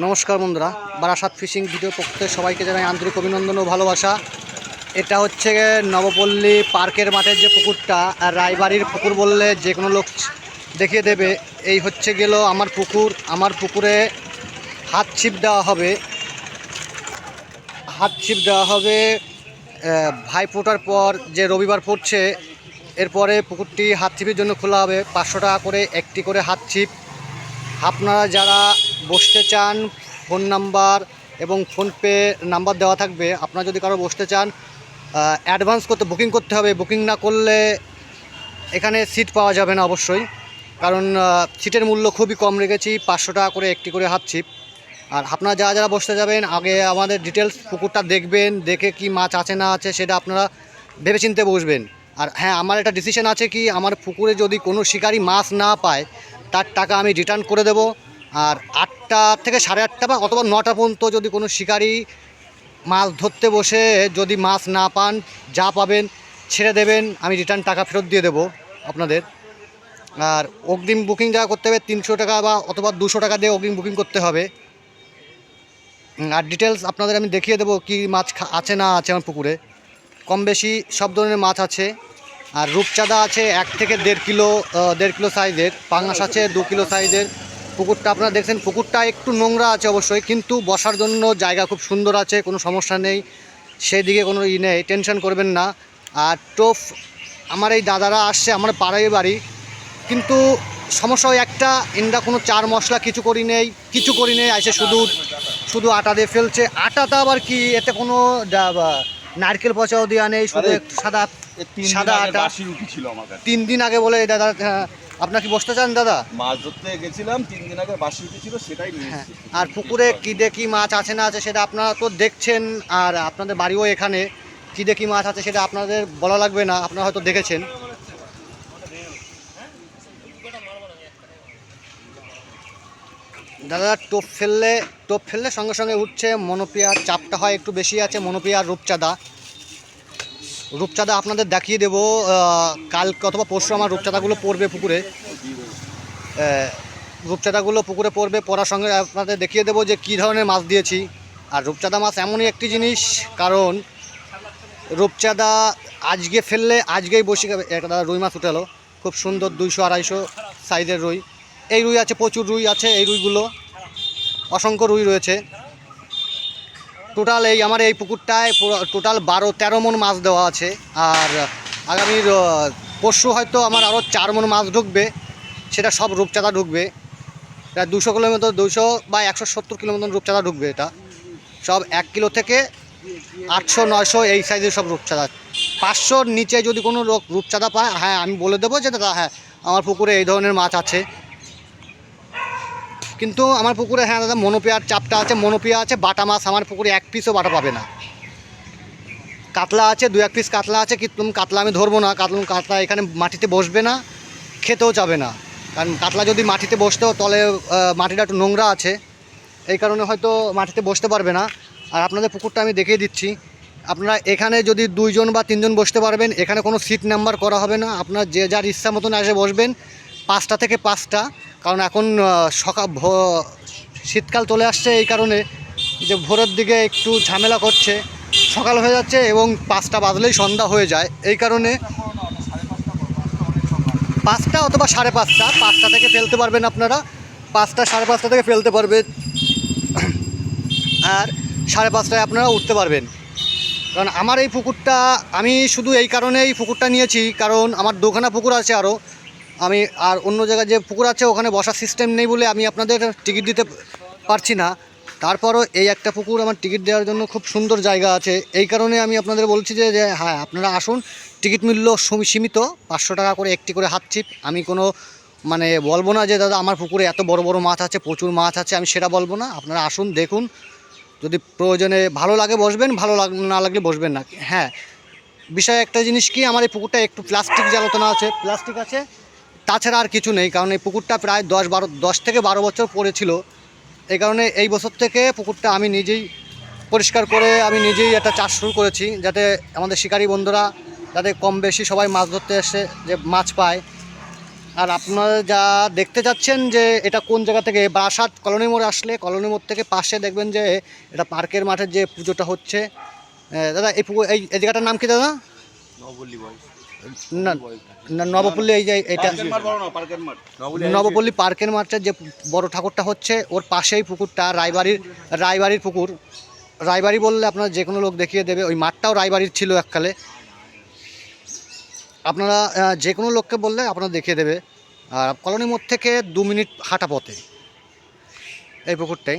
নমস্কার বন্ধুরা, Barasat fishing video পক্ষে সবাইকে জানাই আন্তরিক অভিনন্দন ও ভালোবাসা। এটা হচ্ছে নবপল্লী পার্কের মাঠের যে পুকুরটা, আর রায়বাড়ির পুকুর বললে যে কোনো লোক দেখিয়ে দেবে। এই হচ্ছে গেল আমার পুকুর, আমার পুকুরে হাত ছিপ দেওয়া হবে। হাত ছিপ দেওয়া হবে ভাই ফোটার পর যে রবিবার পড়ছে, এরপরে পুকুরটি হাত ছিপের জন্য খোলা হবে। পাঁচশো টাকা করে একটি করে হাত ছিপ। আপনারা যারা বসতে চান, ফোন নাম্বার এবং ফোনপে নাম্বার দেওয়া থাকবে। আপনারা যদি কারও বসতে চান অ্যাডভান্স করতে বুকিং করতে হবে। বুকিং না করলে এখানে সিট পাওয়া যাবে না অবশ্যই। কারণ সিটের মূল্য খুবই কম রেখেছি। পাঁচশো টাকা করে একটি করে হাত ছিপ আর আপনারা যারা যারা বসতে যাবেন, আগে আমাদের ডিটেলস পুকুরটা দেখবেন, দেখে কি মাছ আছে না আছে, সেটা আপনারা ভেবেচিন্তে বসবেন। আর হ্যাঁ আমার একটা ডিসিশন আছে কি, আমার পুকুরে যদি কোনো শিকারি মাছ না পায়, তার টাকা আমি রিটার্ন করে দেব। আর আটটা থেকে সাড়ে আটটা বা অথবা নটা পর্যন্ত যদি কোনো শিকারি মাছ ধরতে বসে, যদি মাছ না পান, যা পাবেন ছেড়ে দেবেন, আমি রিটার্ন টাকা ফেরত দিয়ে দেবো আপনাদের। আর অগ্রিম বুকিং যা করতে হবে, তিনশো টাকা বা অথবা দুশো টাকা দিয়ে অগ্রিম বুকিং করতে হবে। আর ডিটেলস আপনাদের আমি দেখিয়ে দেবো কি মাছ আছে না আছে আমার পুকুরে। কম বেশি সব ধরনের মাছ আছে। আর রূপচাঁদা আছে এক থেকে দেড় কিলো দেড় কিলো সাইজের পাঙাশ আছে দু কিলো সাইজের পুকুরটা আপনারা দেখছেন পুকুরটা একটু নোংরা আছে অবশ্যই কিন্তু বসার জন্য জায়গা খুব সুন্দর আছে কোনো সমস্যা নেই সেই দিকে কোনো ই নেই টেনশন করবেন না। আর টোপ আমার এই দাদারা আসছে আমার পাড়ায় বাড়ি কিন্তু সমস্যা একটা ইন্দা কোনো চার মশলা কিছু করি নেই কিছু করি নেই আসে শুধু শুধু আটা দিয়ে ফেলছে। আটাটা আবার কি এতে কোনো নারকেল পচাও দেওয়া নেই শুধু একটু সাদা সাদা আটা। তিন দিন আগে বলে দাদা আপনার কি বসতে চান দাদা? মাছ ধরতে গেছিলাম তিন দিন আগে বাসি ছিল সেটাই হ্যাঁ। আর পুকুরে কী কী মাছ আছে না আছে সেটা আপনারা তো দেখছেন আর আপনাদের বাড়িও এখানে। কী কী মাছ আছে সেটা আপনাদের বলা লাগবে না আপনারা হয়তো দেখেছেন। দাদা টোপ ফেললে টোপ ফেললে সঙ্গে সঙ্গে উঠছে মনোপিয়ার চাপটা হয় একটু বেশি আছে মনোপিয়ার রূপচাঁদা। রূপচাঁদা আপনাদের দেখিয়ে দেবো কাল অথবা পরশু আমার রূপচাঁদাগুলো পড়বে পুকুরে। রূপচাঁদাগুলো পুকুরে পড়বে, পড়ার সঙ্গে আপনাদের দেখিয়ে দেবো যে কী ধরনের মাছ দিয়েছি। আর রূপচাঁদা মাছ এমনই একটি জিনিস, কারণ রূপচাঁদা আজকে ফেললে, আজকেই বসে একটা রুই মাছ উঠেলো খুব সুন্দর দুইশো আড়াইশো সাইজের রুই। এই রুই আছে, প্রচুর রুই আছে, এই রুইগুলো অসংখ্য রুই রয়েছে। টোটাল এই আমার এই পুকুরটায় টোটাল বারো, তেরো মন মাছ দেওয়া আছে। আর আগামীর পরশু হয়তো আমার আরও চার মন মাছ ঢুকবে, সেটা সব রূপচাঁদা ঢুকবে। প্রায় দুশো কিলোমিটার, দুশো বা একশো সত্তর কিলোমিটার রূপচাঁদা ঢুকবে এটা। সব এক কিলো থেকে আটশো, নয়শো এই সাইজের সব রূপচাঁদা। পাঁচশোর নিচে যদি কোনো লোক রূপচাঁদা পায় হ্যাঁ আমি বলে দেবো যে দাদা হ্যাঁ আমার পুকুরে এই ধরনের মাছ আছে। কিন্তু আমার পুকুরে হ্যাঁ দাদা, মনোপিয়ার চাপটা আছে, মনোপিয়া আছে, বাটা মাছ আমার পুকুরে এক পিসও বাটা পাবে না। কাতলা আছে, দু এক পিস কাতলা আছে কিন্তু কাতলা আমি ধরবো না, কাতলা কাতলা এখানে মাটিতে বসবে না, খেতেও যাবে না। কারণ কাতলা যদি মাটিতে বসতেও তলে মাটিটা একটু নোংরা আছে, এই কারণে হয়তো মাটিতে বসতে পারবে না। আর আপনাদের পুকুরটা আমি দেখিয়ে দিচ্ছি। আপনারা এখানে যদি দুইজন বা তিনজন বসতে পারবেন, এখানে কোনো সিট নাম্বার করা হবে না। আপনার যে যার ইচ্ছা মতন এসে বসবেন, পাঁচটা থেকে পাঁচটা। কারণ এখন সকাল শীতকাল চলে আসছে এই কারণে যে ভোরের দিকে একটু ঝামেলা করছে। সকাল হয়ে যাচ্ছে এবং পাঁচটা বাজলেই সন্ধ্যা হয়ে যায়। এই কারণে পাঁচটা অথবা সাড়ে পাঁচটা পাঁচটা থেকে ফেলতে পারবেন আপনারা। পাঁচটা, সাড়ে পাঁচটা থেকে ফেলতে পারবেন। আর সাড়ে পাঁচটায় আপনারা উঠতে পারবেন। কারণ আমার এই পুকুরটা, আমি শুধু এই কারণেই পুকুরটা নিয়েছি। কারণ আমার দোকানা পুকুর আছে আরও আমি আর অন্য জায়গায় যে পুকুর আছে, ওখানে বসার সিস্টেম নেই বলে আমি আপনাদের টিকিট দিতে পারছি না। তারপরও এই একটা পুকুর আমার টিকিট দেওয়ার জন্য খুব সুন্দর জায়গা আছে। এই কারণে আমি আপনাদের বলছি যে হ্যাঁ আপনারা আসুন। টিকিট মূল্য সমি- সীমিত, পাঁচশো টাকা করে একটি করে হাত ছিপ আমি কোনো মানে বলব না যে, দাদা, আমার পুকুরে এত বড় বড় মাছ আছে, প্রচুর মাছ আছে, আমি সেটা বলব না। আপনারা আসুন, দেখুন। যদি প্রয়োজনে ভালো লাগে বসবেন, ভালো লাগ না লাগলে বসবেন না। হ্যাঁ বিষয় একটা জিনিস কি, আমার এই পুকুরটা একটু প্লাস্টিক জ্বালাতনা আছে। প্লাস্টিক আছে তাছাড়া আর কিছু নেই, কারণ এই পুকুরটা প্রায় দশ বারো, দশ থেকে বারো বছর পড়েছিল। এই কারণে এই বছর থেকে পুকুরটা আমি নিজেই পরিষ্কার করে আমি নিজেই একটা চাষ শুরু করেছি, যাতে আমাদের শিকারী বন্ধুরা যাতে কম বেশি সবাই মাছ ধরতে এসে যে মাছ পায়। আর আপনারা যা দেখতে যাচ্ছেন যে এটা কোন জায়গা থেকে, বারাসাত কলোনি মোড় আসলে, কলোনি মোড় থেকে পাশে দেখবেন যে এটা পার্কের মাঠের যে পুজোটা হচ্ছে। দাদা, এই পুকুর, এই জায়গাটার নাম কি দাদা? না না, নবপল্লী এই যে এটা নবপল্লী পার্কের মাঠে। যে বড় ঠাকুরটা হচ্ছে ওর পাশেই পুকুরটা রায়বাড়ির রায়বাড়ির পুকুর। রায়বাড়ি বললে আপনারা যে কোনো লোক দেখিয়ে দেবে ওই মাঠটাও রায়বাড়ির ছিল এককালে। আপনারা যে কোনো লোককে বললে আপনারা দেখিয়ে দেবে। আর কলোনি মোড় থেকে দু মিনিট হাঁটা পথে এই পুকুরটাই।